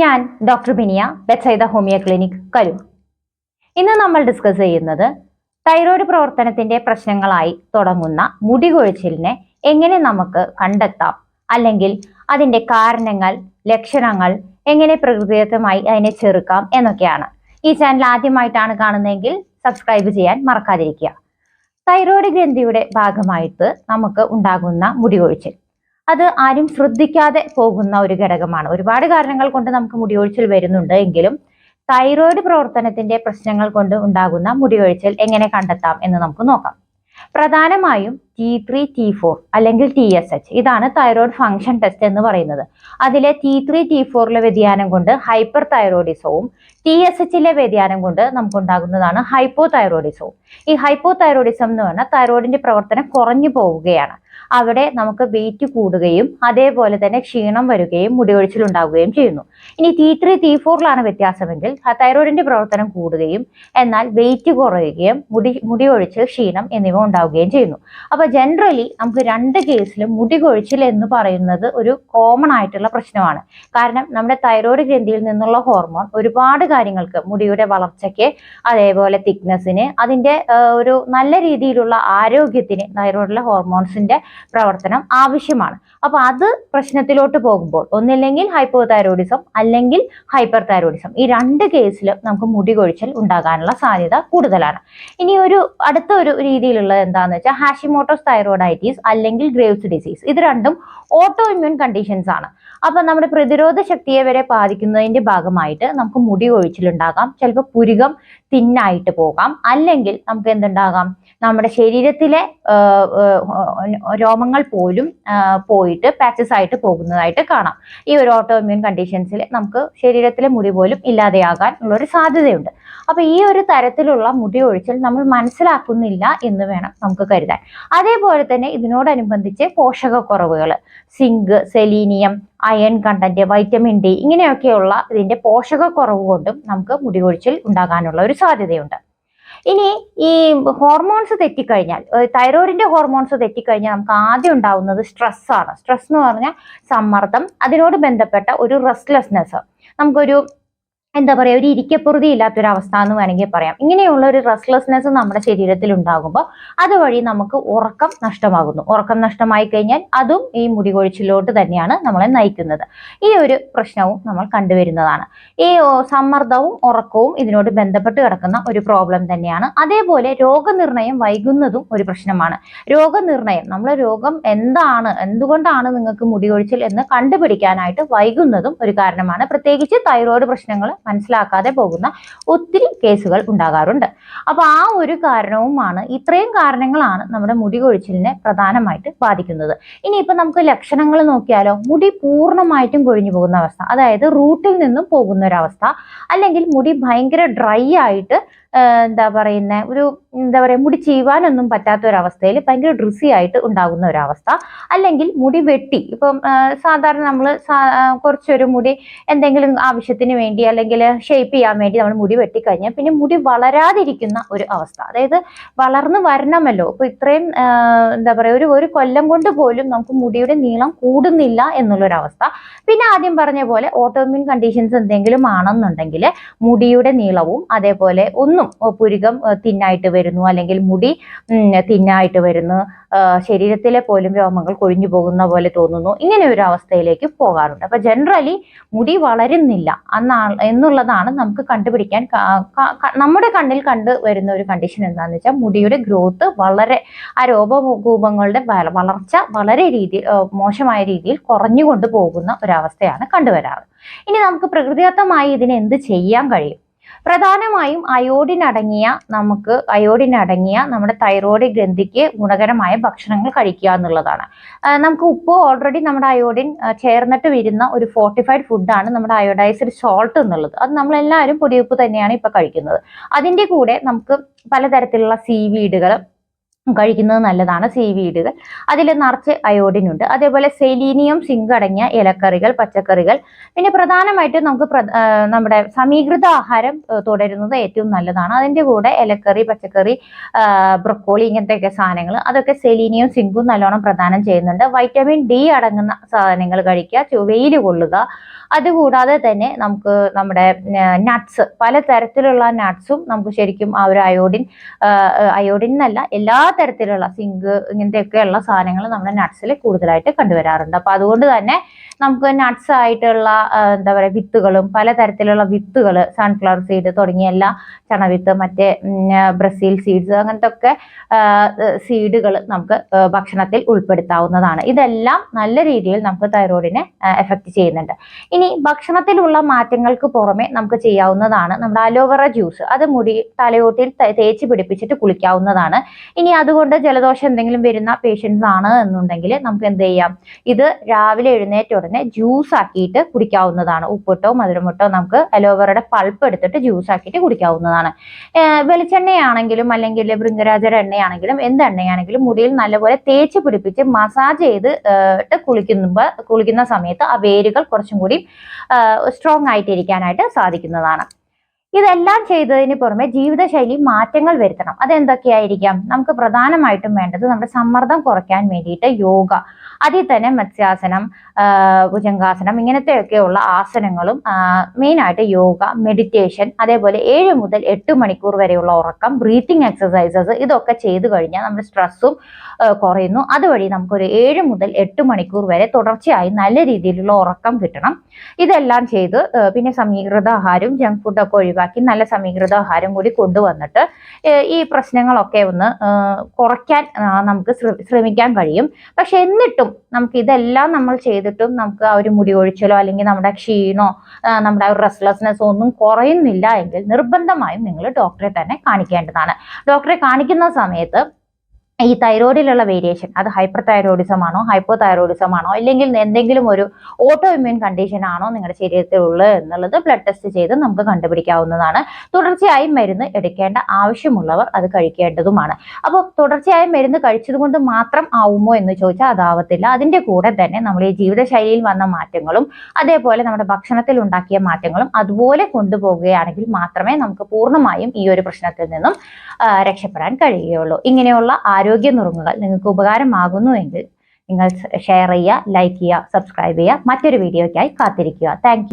ഞാൻ doctor Binia Bethsaida homeo clinic കരു ഇന്ന് നമ്മൾ ഡിസ്കസ് ചെയ്യുന്നത് തൈറോയ്ഡ് പ്രവർത്തനത്തിന്റെ പ്രശ്നങ്ങളായി തുടങ്ങുന്ന മുടി കൊഴിച്ചിലിനെ എങ്ങനെ നമുക്ക് കണ്ടെത്താം അല്ലെങ്കിൽ അതിന്റെ കാരണങ്ങൾ ലക്ഷണങ്ങൾ എങ്ങനെ പ്രകൃതിദത്തമായി അതിനെ ചെറുക്കാം എന്നൊക്കെയാണ്. ഈ ചാനൽ ആദ്യമായിട്ടാണ് കാണുന്നതെങ്കിൽ സബ്സ്ക്രൈബ് ചെയ്യാൻ മറക്കാതിരിക്കുക. തൈറോയ്ഡ് ഗ്രന്ഥിയുടെ ഭാഗമായിട്ട് നമുക്ക് ഉണ്ടാകുന്ന മുടി കൊഴിച്ചിൽ അത് ആരും ശ്രദ്ധിക്കാതെ പോകുന്ന ഒരു ഘടകമാണ്. ഒരുപാട് കാരണങ്ങൾ കൊണ്ട് നമുക്ക് മുടിയൊഴിച്ചിൽ വരുന്നുണ്ട് എങ്കിലും തൈറോയ്ഡ് പ്രവർത്തനത്തിന്റെ പ്രശ്നങ്ങൾ കൊണ്ട് ഉണ്ടാകുന്ന മുടിയൊഴിച്ചിൽ എങ്ങനെ കണ്ടെത്താം എന്ന് നമുക്ക് നോക്കാം. പ്രധാനമായും ടി ത്രീ ടി ഫോർ അല്ലെങ്കിൽ ടി എസ് എച്ച് ഇതാണ് തൈറോയ്ഡ് ഫംഗ്ഷൻ ടെസ്റ്റ് എന്ന് പറയുന്നത്. അതിലെ ടി ത്രീ ടി ഫോറിലെ വ്യതിയാനം കൊണ്ട് ഹൈപ്പർ തൈറോയിഡിസവും ടി എസ് എച്ചിലെ വ്യതിയാനം കൊണ്ട് നമുക്ക് ഉണ്ടാകുന്നതാണ് ഹൈപ്പോ തൈറോയിഡിസവും ഈ ഹൈപ്പോ തൈറോയിഡിസം എന്ന് പറഞ്ഞാൽ തൈറോയിഡിന്റെ പ്രവർത്തനം കുറഞ്ഞു പോവുകയാണ്. അവിടെ നമുക്ക് വെയിറ്റ് കൂടുകയും അതേപോലെ തന്നെ ക്ഷീണം വരികയും മുടിയൊഴിച്ചിൽ ഉണ്ടാവുകയും ചെയ്യുന്നു. ഇനി ടി ത്രീ ടി ഫോറിലാണ് വ്യത്യാസമെങ്കിൽ തൈറോയിഡിന്റെ പ്രവർത്തനം കൂടുകയും എന്നാൽ വെയിറ്റ് കുറയുകയും മുടി മുടിയൊഴിച്ചിൽ ക്ഷീണം എന്നിവ ഉണ്ടാവുകയും ചെയ്യുന്നു. അപ്പൊ ജനറലി നമുക്ക് രണ്ട് കേസിലും മുടി കൊഴിച്ചിൽ എന്ന് പറയുന്നത് ഒരു കോമൺ ആയിട്ടുള്ള പ്രശ്നമാണ്. കാരണം നമ്മുടെ തൈറോയ്ഡ് ഗ്രന്ഥിയിൽ നിന്നുള്ള ഹോർമോൺ ഒരുപാട് കാര്യങ്ങൾക്ക് മുടിയുടെ വളർച്ചയ്ക്ക് അതേപോലെ തിക്നെസ്സിന് അതിന്റെ ഒരു നല്ല രീതിയിലുള്ള ആരോഗ്യത്തിന് തൈറോയിഡിലെ ഹോർമോൺസിന്റെ പ്രവർത്തനം ആവശ്യമാണ്. അപ്പോൾ അത് പ്രശ്നത്തിലോട്ട് പോകുമ്പോൾ ഒന്നില്ലെങ്കിൽ ഹൈപ്പോ തൈറോയിഡിസം അല്ലെങ്കിൽ ഹൈപ്പർ തൈറോയിഡിസം ഈ രണ്ട് കേസിലും നമുക്ക് മുടി കൊഴിച്ചൽ ഉണ്ടാകാനുള്ള സാധ്യത കൂടുതലാണ്. ഇനി ഒരു അടുത്ത ഒരു രീതിയിലുള്ളത് എന്താണെന്ന് വെച്ചാൽ ഹാഷിമോട്ടോസ് തൈറോയിഡൈറ്റീസ് അല്ലെങ്കിൽ ഗ്രേവ്സ് ഡിസീസ് ഇത് രണ്ടും ഓട്ടോ ഇമ്മ്യൂൺ കണ്ടീഷൻസ് ആണ്. അപ്പൊ നമ്മുടെ പ്രതിരോധ ശക്തിയെ വരെ ബാധിക്കുന്നതിന്റെ ഭാഗമായിട്ട് നമുക്ക് മുടി കൊഴിച്ചിലുണ്ടാകാം ചിലപ്പോൾ പുരുകം തിന്നായിട്ട് പോകാം അല്ലെങ്കിൽ നമുക്ക് എന്തുണ്ടാകാം? നമ്മുടെ ശരീരത്തിലെ ആ, ആ, രോമങ്ങൾ പോലും പോയിട്ട് പാച്ചസ് ആയിട്ട് പോകുന്നതായിട്ട് കാണാം. ഈ ഒരു ഓട്ടോ ഇമ്മ്യൂൺ കണ്ടീഷൻസിൽ നമുക്ക് ശരീരത്തിലെ മുടി പോലും ഇല്ലാതെയാകാൻ ഉള്ള ഒരു സാധ്യതയുണ്ട്. അപ്പൊ ഈ ഒരു തരത്തിലുള്ള മുടി ഒഴിച്ചിൽ നമ്മൾ മനസ്സിലാക്കുന്നില്ല എന്ന് വേണം നമുക്ക് കരുതാൻ. അതേപോലെ തന്നെ ഇതിനോടനുബന്ധിച്ച് പോഷകക്കുറവുകൾ zinc selenium iron content vitamin D ഇങ്ങനെയൊക്കെയുള്ള ഇതിന്റെ പോഷകക്കുറവ് കൊണ്ടും നമുക്ക് മുടി കൊഴിച്ചിൽ ഉണ്ടാകാനുള്ള ഒരു സാധ്യതയുണ്ട്. ഇനി ഈ ഹോർമോൺസ് തെറ്റിക്കഴിഞ്ഞാൽ തൈറോയിഡിന്റെ ഹോർമോൺസ് തെറ്റിക്കഴിഞ്ഞാൽ നമുക്ക് ആദ്യം ഉണ്ടാവുന്നത് സ്ട്രെസ് ആണ്. സ്ട്രെസ് എന്ന് പറഞ്ഞാൽ സമ്മർദ്ദം അതിനോട് ബന്ധപ്പെട്ട ഒരു റെസ്റ്റ്ലെസ്നെസ് നമുക്കൊരു എന്താ പറയുക ഒരു ഇരിക്കപ്പുറതി ഇല്ലാത്തൊരവസ്ഥ എന്ന് വേണമെങ്കിൽ പറയാം. ഇങ്ങനെയുള്ള ഒരു റെസ്റ്റ്ലെസ്നെസ് നമ്മുടെ ശരീരത്തിൽ ഉണ്ടാകുമ്പോൾ അതുവഴി നമുക്ക് ഉറക്കം നഷ്ടമാകുന്നു. ഉറക്കം നഷ്ടമായി കഴിഞ്ഞാൽ അതും ഈ മുടി കൊഴിച്ചിലോട്ട് തന്നെയാണ് നമ്മളെ നയിക്കുന്നത്. ഈ ഒരു പ്രശ്നവും നമ്മൾ കണ്ടുവരുന്നതാണ്. ഈ സമ്മർദ്ദവും ഉറക്കവും ഇതിനോട് ബന്ധപ്പെട്ട് കിടക്കുന്ന ഒരു പ്രോബ്ലം തന്നെയാണ്. അതേപോലെ രോഗനിർണയം വൈകുന്നതും ഒരു പ്രശ്നമാണ്. രോഗനിർണയം നമ്മൾ രോഗം എന്താണ് എന്തുകൊണ്ടാണ് നിങ്ങൾക്ക് മുടി കൊഴിച്ചിൽ എന്ന് കണ്ടുപിടിക്കാനായിട്ട് വൈകുന്നതും ഒരു കാരണമാണ്. പ്രത്യേകിച്ച് തൈറോയ്ഡ് പ്രശ്നങ്ങൾ മനസ്സിലാക്കാതെ പോകുന്ന ഒത്തിരി കേസുകൾ ഉണ്ടാകാറുണ്ട്. അപ്പൊ ആ ഒരു കാരണവുമാണ് ഇത്രയും കാരണങ്ങളാണ് നമ്മുടെ മുടി കൊഴിച്ചിലിനെ പ്രധാനമായിട്ട് ബാധിക്കുന്നത്. ഇനിയിപ്പോ നമുക്ക് ലക്ഷണങ്ങൾ നോക്കിയാലോ മുടി പൂർണമായിട്ടും കൊഴിഞ്ഞു പോകുന്ന അവസ്ഥ അതായത് റൂട്ടിൽ നിന്നും പോകുന്ന ഒരവസ്ഥ അല്ലെങ്കിൽ മുടി ഭയങ്കര ഡ്രൈ ആയിട്ട് എന്താ പറയുന്ന ഒരു എന്താ പറയുക മുടി ചീവാനൊന്നും പറ്റാത്ത ഒരവസ്ഥയിൽ ഭയങ്കര ഡ്രിസി ആയിട്ട് ഉണ്ടാകുന്ന ഒരവസ്ഥ അല്ലെങ്കിൽ മുടി വെട്ടി. ഇപ്പം സാധാരണ നമ്മൾ കുറച്ചൊരു മുടി എന്തെങ്കിലും ആവശ്യത്തിന് വേണ്ടി അല്ലെങ്കിൽ ഷേപ്പ് ചെയ്യാൻ വേണ്ടി നമ്മൾ മുടി വെട്ടിക്കഴിഞ്ഞാൽ പിന്നെ മുടി വളരാതിരിക്കുന്ന ഒരു അവസ്ഥ. അതായത് വളർന്നു വരണമല്ലോ. അപ്പൊ ഇത്രയും എന്താ പറയുക ഒരു ഒരു കൊല്ലം കൊണ്ട് പോലും നമുക്ക് മുടിയുടെ നീളം കൂടുന്നില്ല എന്നുള്ളൊരവസ്ഥ പിന്നെ ആദ്യം പറഞ്ഞ പോലെ ഓട്ടോമ്യൂൺ കണ്ടീഷൻസ് എന്തെങ്കിലും ആണെന്നുണ്ടെങ്കിൽ മുടിയുടെ നീളവും അതേപോലെ ഒന്നും പുരുകം തിന്നായിട്ട് വരുന്നു അല്ലെങ്കിൽ മുടി തിന്നായിട്ട് വരുന്നു ശരീരത്തിലെ പോലും രോമങ്ങൾ കൊഴിഞ്ഞു പോകുന്ന പോലെ തോന്നുന്നു. ഇങ്ങനെ ഒരു അവസ്ഥയിലേക്ക് പോകാറുണ്ട്. അപ്പൊ ജനറലി മുടി വളരുന്നില്ല. എന്നാ എന്നുള്ളതാണ് നമുക്ക് കണ്ടുപിടിക്കാൻ നമ്മുടെ കണ്ണിൽ കണ്ടു വരുന്ന ഒരു കണ്ടീഷൻ എന്താണെന്ന് വെച്ചാൽ മുടിയുടെ ഗ്രോത്ത് വളരെ ആ രോമകൂപങ്ങളുടെ വളർച്ച വളരെ രീതിയിൽ മോശമായ രീതിയിൽ കുറഞ്ഞുകൊണ്ട് പോകുന്ന ഒരവസ്ഥയാണ് കണ്ടുവരാറ്. ഇനി നമുക്ക് പ്രകൃതിദത്തമായി ഇതിന് എന്ത് ചെയ്യാൻ കഴിയും? പ്രധാനമായും അയോഡിൻ അടങ്ങിയ നമുക്ക് അയോഡിൻ അടങ്ങിയ നമ്മുടെ തൈറോയ്ഡ് ഗ്രന്ഥിക്ക് ഗുണകരമായ ഭക്ഷണങ്ങൾ കഴിക്കുക എന്നുള്ളതാണ്. നമുക്ക് ഉപ്പ് ഓൾറെഡി നമ്മുടെ അയോഡിൻ ചേർന്നിട്ട് വരുന്ന ഒരു ഫോർട്ടിഫൈഡ് ഫുഡാണ് നമ്മുടെ അയോഡൈസ്ഡ് സോൾട്ട് എന്നുള്ളത്. അത് നമ്മളെല്ലാവരും പൊടിയുപ്പ് തന്നെയാണ് ഇപ്പൊ കഴിക്കുന്നത്. അതിന്റെ കൂടെ നമുക്ക് പലതരത്തിലുള്ള സീവീഡുകൾ കഴിക്കുന്നത് നല്ലതാണ് സീവീഡുകൾ അതിൽ നിറച്ച് അയോഡിൻ ഉണ്ട്. അതേപോലെ സെലീനിയം സിങ്ക് അടങ്ങിയ ഇലക്കറികൾ പച്ചക്കറികൾ. പിന്നെ പ്രധാനമായിട്ടും നമുക്ക് നമ്മുടെ സമീകൃത ആഹാരം തുടരുന്നത് ഏറ്റവും നല്ലതാണ്. അതിന്റെ കൂടെ ഇലക്കറി പച്ചക്കറി ബ്രൊക്കോളി ഇങ്ങനത്തെയൊക്കെ സാധനങ്ങൾ അതൊക്കെ സെലീനിയം സിങ്കും നല്ലോണം പ്രദാനം ചെയ്യുന്നുണ്ട്. വൈറ്റമിൻ ഡി അടങ്ങുന്ന സാധനങ്ങൾ കഴിക്കുക ചുവയിൽ കൊള്ളുക. അതുകൂടാതെ തന്നെ നമുക്ക് നമ്മുടെ നട്ട്സ് പലതരത്തിലുള്ള നട്ട്സും നമുക്ക് ശരിക്കും ആ ഒരു അയോഡിൻ അയോഡിൻ എന്നല്ല എല്ലാ തരത്തിലുള്ള സിങ്ക് ഇങ്ങനത്തെയൊക്കെയുള്ള സാധനങ്ങൾ നമ്മുടെ നട്ട്സിൽ കൂടുതലായിട്ട് കണ്ടുവരാറുണ്ട്. അപ്പോൾ അതുകൊണ്ട് തന്നെ നമുക്ക് നട്ട്സ് ആയിട്ടുള്ള എന്താ പറയുക വിത്തുകളും പലതരത്തിലുള്ള വിത്തുകൾ സൺഫ്ലവർ സീഡ് തുടങ്ങിയ എല്ലാ ചണവിത്ത് മറ്റേ ബ്രസീൽ സീഡ്സ് അങ്ങനത്തെ ഒക്കെ സീഡുകൾ നമുക്ക് ഭക്ഷണത്തിൽ ഉൾപ്പെടുത്താവുന്നതാണ്. ഇതെല്ലാം നല്ല രീതിയിൽ നമുക്ക് തൈറോയിഡിനെ എഫക്റ്റ് ചെയ്യുന്നുണ്ട്. ഇനി ഭക്ഷണത്തിലുള്ള മാറ്റങ്ങൾക്ക് പുറമെ നമുക്ക് ചെയ്യാവുന്നതാണ് നമ്മുടെ അലോവേറ ജ്യൂസ് അത് മുടി തലയോട്ടിൽ തേച്ച് പിടിപ്പിച്ചിട്ട് കുളിക്കാവുന്നതാണ്. ഇനി അതുകൊണ്ട് ജലദോഷം എന്തെങ്കിലും വരുന്ന പേഷ്യൻസ് ആണ് എന്നുണ്ടെങ്കിൽ നമുക്ക് എന്ത് ചെയ്യാം? ഇത് രാവിലെ എഴുന്നേറ്റ ഉടനെ ജ്യൂസ് ആക്കിയിട്ട് കുടിക്കാവുന്നതാണ്. ഉപ്പിട്ടോ മധുരമുട്ടോ നമുക്ക് അലോവേറയുടെ പൾപ്പ് എടുത്തിട്ട് ജ്യൂസ് ആക്കിയിട്ട് കുടിക്കാവുന്നതാണ്. വെളിച്ചെണ്ണയാണെങ്കിലും അല്ലെങ്കിൽ ഭൃംഗരാജര എണ്ണയാണെങ്കിലും എന്ത് എണ്ണയാണെങ്കിലും മുടിയിൽ നല്ലപോലെ തേച്ച് പിടിപ്പിച്ച് മസാജ് ചെയ്ത് ഇട്ട് കുളിക്കുമ്പോൾ കുളിക്കുന്ന സമയത്ത് ആ വേരുകൾ കുറച്ചും കൂടി സ്ട്രോങ് ആയിട്ടിരിക്കാനായിട്ട് സാധിക്കുന്നതാണ്. ഇതെല്ലാം ചെയ്തതിന് പുറമെ ജീവിതശൈലി മാറ്റങ്ങൾ വരുത്തണം. അതെന്തൊക്കെയായിരിക്കാം? നമുക്ക് പ്രധാനമായിട്ടും വേണ്ടത് നമ്മുടെ സമ്മർദ്ദം കുറയ്ക്കാൻ വേണ്ടിയിട്ട് യോഗ അതിൽ തന്നെ മത്സ്യാസനം ഭുജങ്കാസനം ഇങ്ങനത്തെയൊക്കെയുള്ള ആസനങ്ങളും മെയിനായിട്ട് യോഗ മെഡിറ്റേഷൻ അതേപോലെ ഏഴ് മുതൽ എട്ട് മണിക്കൂർ വരെയുള്ള ഉറക്കം ബ്രീത്തിങ് എക്സസൈസസ് ഇതൊക്കെ ചെയ്തു കഴിഞ്ഞാൽ നമ്മുടെ സ്ട്രെസ്സും കുറയുന്നു. അതുവഴി നമുക്കൊരു ഏഴ് മുതൽ എട്ട് മണിക്കൂർ വരെ തുടർച്ചയായി നല്ല രീതിയിലുള്ള ഉറക്കം കിട്ടണം. ഇതെല്ലാം ചെയ്ത് പിന്നെ പിന്നെ സമീകൃത ഫുഡ് ജങ്ക് ഫുഡൊക്കെ ഒഴിവാക്കി നല്ല സമീകൃത ആഹാരം കൂടി കൊണ്ടുവന്നിട്ട് ഈ പ്രശ്നങ്ങളൊക്കെ ഒന്ന് കുറയ്ക്കാൻ നമുക്ക് ശ്രമിക്കാൻ കഴിയും. പക്ഷെ എന്നിട്ടും നമുക്ക് ഇതെല്ലാം നമ്മൾ ചെയ്തിട്ടും നമുക്ക് ആ ഒരു മുടി ഒഴിച്ചലോ അല്ലെങ്കിൽ നമ്മുടെ ക്ഷീണോ നമ്മുടെ ആ ഒരു റെസ്ലെസ്നെസ്സോ ഒന്നും കുറയുന്നില്ല എങ്കിൽ നിർബന്ധമായും നിങ്ങൾ ഡോക്ടറെ തന്നെ കാണിക്കേണ്ടതാണ്. ഡോക്ടറെ കാണിക്കുന്ന സമയത്ത് ഈ തൈറോയിഡിലുള്ള വേരിയേഷൻ അത് ഹൈപ്പർ തൈറോയിഡിസം ആണോ ഹൈപ്പോ തൈറോയിഡിസം ആണോ അല്ലെങ്കിൽ എന്തെങ്കിലും ഒരു ഓട്ടോ ഇമ്മ്യൂൺ കണ്ടീഷൻ ആണോ നിങ്ങളുടെ ശരീരത്തിൽ ഉള്ളത് എന്നുള്ളത് ബ്ലഡ് ടെസ്റ്റ് ചെയ്ത് നമുക്ക് കണ്ടുപിടിക്കാവുന്നതാണ്. തുടർച്ചയായി മരുന്ന് എടുക്കേണ്ട ആവശ്യമുള്ളവർ അത് കഴിക്കേണ്ടതുമാണ്. അപ്പോൾ തുടർച്ചയായി മരുന്ന് കഴിച്ചത് കൊണ്ട് മാത്രം ആവുമോ എന്ന് ചോദിച്ചാൽ അതാവത്തില്ല. അതിന്റെ കൂടെ തന്നെ നമ്മൾ ഈ ജീവിതശൈലിയിൽ വന്ന മാറ്റങ്ങളും അതേപോലെ നമ്മുടെ ഭക്ഷണത്തിൽ ഉണ്ടാക്കിയ മാറ്റങ്ങളും അതുപോലെ കൊണ്ടുപോകുകയാണെങ്കിൽ മാത്രമേ നമുക്ക് പൂർണമായും ഈ ഒരു പ്രശ്നത്തിൽ നിന്നും രക്ഷപ്പെടാൻ കഴിയുകയുള്ളൂ. ഇങ്ങനെയുള്ള ആരോഗ്യ നുറുങ്ങുകൾ നിങ്ങൾക്ക് ഉപകാരമാകുന്നുവെങ്കിൽ നിങ്ങൾ ഷെയർ ചെയ്യുക ലൈക്ക് ചെയ്യുക സബ്സ്ക്രൈബ് ചെയ്യുക. മറ്റൊരു വീഡിയോയ്ക്കായി കാത്തിരിക്കുക. താങ്ക്